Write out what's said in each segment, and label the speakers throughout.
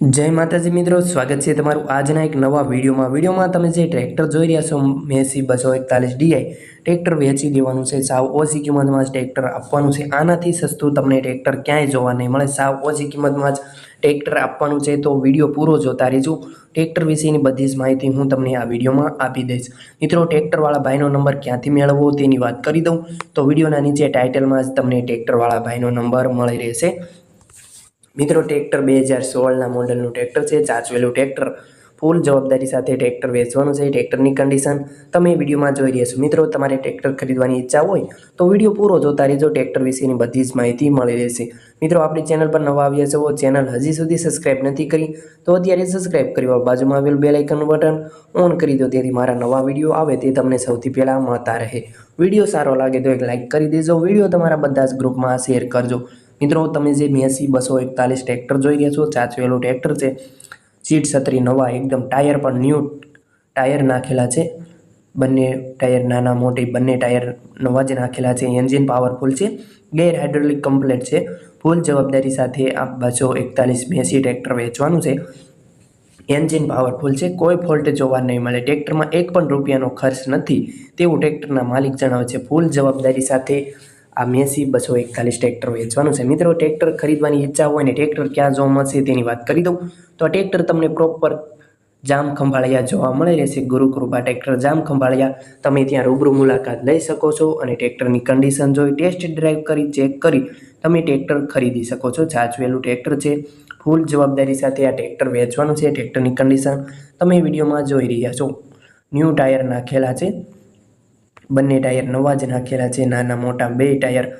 Speaker 1: જય માતાજી મિત્રો, સ્વાગત છે તમારું આજના એક નવા વિડીયોમાં. વિડીયોમાં તમે જે ટ્રેક્ટર જોઈ રહ્યા છો, મેસી બસો એકતાલીસ ડીઆઈ ટ્રેક્ટર વેચી દેવાનું છે. સાવ ઓછી કિંમતમાં જ ટ્રેક્ટર આપવાનું છે. આનાથી સસ્તું તમને ટ્રેક્ટર ક્યાંય જોવા નહીં મળે. સાવ ઓછી કિંમતમાં જ ટ્રેક્ટર આપવાનું છે. તો વીડિયો પૂરો જોતા રહેજો. ટ્રેક્ટર વિશેની બધી જ માહિતી હું તમને આ વિડીયોમાં આપી દઈશ. મિત્રો, ટ્રેક્ટરવાળા ભાઈનો નંબર ક્યાંથી મેળવવો તેની વાત કરી દઉં. તો વિડીયોના નીચે ટાઇટલમાં જ તમને ટ્રેક્ટરવાળા ભાઈનો નંબર મળી રહેશે. મિત્રો, ટ્રેક્ટર બે હજાર સોળના મોડલનું ટ્રેક્ટર છે ચાચવેલું ટ્રેક્ટર. ફૂલ જવાબદારી સાથે ટ્રેક્ટર વેચવાનું છે, ટ્રેક્ટરની કન્ડિશન તમે વિડીયોમાં જોઈ રહ્યા છો. મિત્રો, તમારે ટ્રેક્ટર ખરીદવાની ઈચ્છા હોય તો વીડિયો પૂરો જોતા રહેજો, ટ્રેક્ટર વિશેની બધી જ માહિતી મળી રહેશે. મિત્રો, આપણી ચેનલ પર નવા આવ્યા છો, ચેનલ હજી સુધી સબસ્ક્રાઇબ નથી કરી, તો અત્યારે સબસ્ક્રાઇબ કરી બાજુમાં આવેલું બે લાઇકનનું બટન ઓન કરી દો, તેથી મારા નવા વીડિયો આવે તે તમને સૌથી પહેલાં મળતા રહે. વીડિયો સારો લાગે તો એક લાઇક કરી દેજો, વીડિયો તમારા બધા જ ગ્રુપમાં શેર કરજો. મિત્રો, તમે જે મેસી બસો એકતાલીસ ટ્રેક્ટર જોઈ રહ્યા છો, ચાચવેલું ટ્રેક્ટર છે. સીટ છત્રી નવા, એકદમ ટાયર પણ ન્યૂ ટાયર નાખેલા છે. બંને ટાયર નાના, મોટી, બંને ટાયર નવા જ નાખેલા છે. એન્જિન પાવરફુલ છે. ગેર હાઇડ્રોલિક કમ્પ્લેટ છે. ફૂલ જવાબદારી સાથે આ બસો એકતાલીસ મેસી ટ્રેક્ટર વેચવાનું છે. એન્જિન પાવરફુલ છે. કોઈ ફોલ્ટ જોવા નહીં મળે. ટ્રેક્ટરમાં એક પણ રૂપિયાનો ખર્ચ નથી. તેવું ટ્રેક્ટરના માલિક જણાવે છે. ફૂલ જવાબદારી સાથે આ મેસી બસો એકતાલીસ ટ્રેક્ટર વેચવાનું છે. મિત્રો ટ્રેક્ટર ખરીદવાની ઈચ્છા હોય ને ટ્રેક્ટર ક્યાં જોવા મળશે તેની વાત કરી દઉં. તો આ ટ્રેક્ટર તમને પ્રોપર જામ ખંભાળિયા જોવા મળી રહેશે. ગુરુકૃપા ટ્રેક્ટર જામ ખંભાળિયા. તમે ત્યાં રૂબરૂ મુલાકાત લઈ શકો છો અને ટ્રેક્ટરની કન્ડિશન જોઈ ટેસ્ટ ડ્રાઈવ કરી ચેક કરી તમે ટ્રેક્ટર ખરીદી શકો છો. જાચવેલું ટ્રેક્ટર છે. ફૂલ જવાબદારી સાથે આ ટ્રેક્ટર વેચવાનું છે. ટ્રેક્ટરની કન્ડિશન તમે વિડીયોમાં જોઈ રહ્યા છો. ન્યૂ ટાયર નાખેલા છે. બંને ટાયર નવા જ નાખેલા છે. નાના મોટા બે ટાયર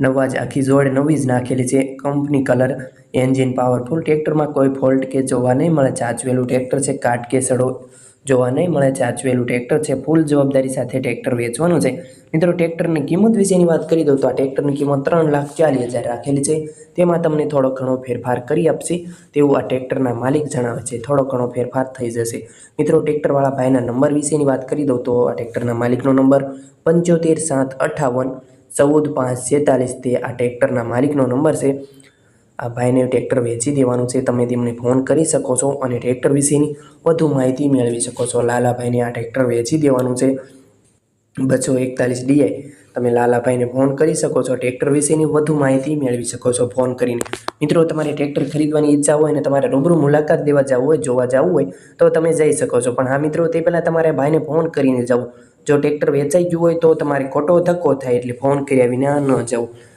Speaker 1: નવા જ. આખી જોડ નવી જ નાખેલી છે. Company colour, engine powerful. ટ્રેક્ટરમાં કોઈ ફોલ્ટ કે જોવા નહીં મળે. ચાચવેલું ટ્રેક્ટર છે. કાટ કે સડો જોવા નહીં મળે છે. આચવેલું ટ્રેક્ટર છે. ફૂલ જવાબદારી સાથે ટ્રેક્ટર વેચવાનું છે. મિત્રો, ટ્રેક્ટરની કિંમત વિશેની વાત કરી દઉં તો આ ટ્રેક્ટરની કિંમત ત્રણ લાખ ચાલીસ હજાર રાખેલી છે. તેમાં તમને થોડો ઘણો ફેરફાર કરી આપશે. તેવું આ ટ્રેક્ટરના માલિક જણાવે છે. થોડો ઘણો ફેરફાર થઈ જશે. મિત્રો, ટ્રેક્ટરવાળા ભાઈના નંબર વિશેની વાત કરી દઉં તો આ ટ્રેક્ટરના માલિકનો નંબર પંચોતેર સાત અઠાવન ચૌદ પાંચ છેતાલીસ તે આ ટ્રેક્ટરના માલિકનો નંબર છે. આ ભાઈને ટ્રેક્ટર વેચી દેવાનું છે. તમે તેમને ફોન કરી શકો છો અને ટ્રેક્ટર વિશેની વધુ માહિતી મેળવી શકો છો. લાલાભાઈને આ ટ્રેક્ટર વેચી દેવાનું છે. બસો એકતાલીસ ડીઆઈ તમે લાલાભાઈને ફોન કરી શકો છો. ટ્રેક્ટર વિશેની વધુ માહિતી મેળવી શકો છો ફોન કરીને. મિત્રો, તમારે ટ્રેક્ટર ખરીદવાની ઈચ્છા હોય અને તમારે રૂબરૂ મુલાકાત દેવા જવું હોય, જોવા જવું હોય, તો તમે જઈ શકો છો. પણ હા, મિત્રો, તે પહેલાં તમારે ભાઈને ફોન કરીને જવું. જો ટ્રેક્ટર વેચાઈ ગયું હોય તો તમારે ખોટો ધક્કો થાય એટલે ફોન કર્યા વિના ન જવું.